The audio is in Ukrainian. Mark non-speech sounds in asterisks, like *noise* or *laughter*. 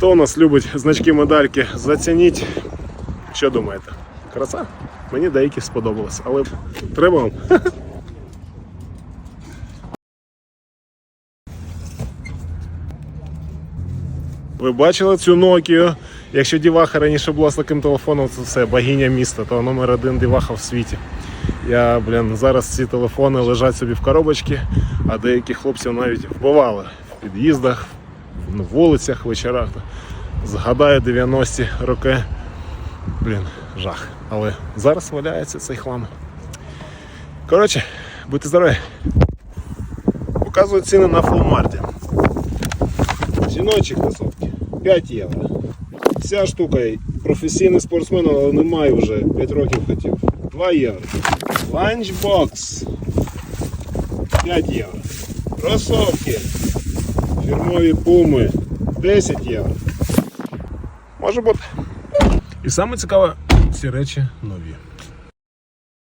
Хто у нас любить значки медальки, зацініть. Що думаєте? Краса? Мені деякі сподобалось, але треба вам. *laughs* Ви бачили цю Nokia? Якщо Діваха раніше була з таким телефоном, це все богиня міста, то номер один Діваха в світі. Я, блін, зараз ці телефони лежать собі в коробочці, а деяких хлопців навіть вбивали в під'їздах, вулицях, вечорах. Згадаю 90-ті роки. Блін, жах. Але зараз валяється цей хлам. Коротше, будьте здорові. Показують ціни на фулмарті. Жіночі кросовки 5 євро. Ця штука професійний спортсмен, але немає вже 5 років хотів. 2 євро. Ланчбокс 5 євро. Кросовки. Фірмові пуми 10 євро. Може бути. І саме цікаве, ці речі нові.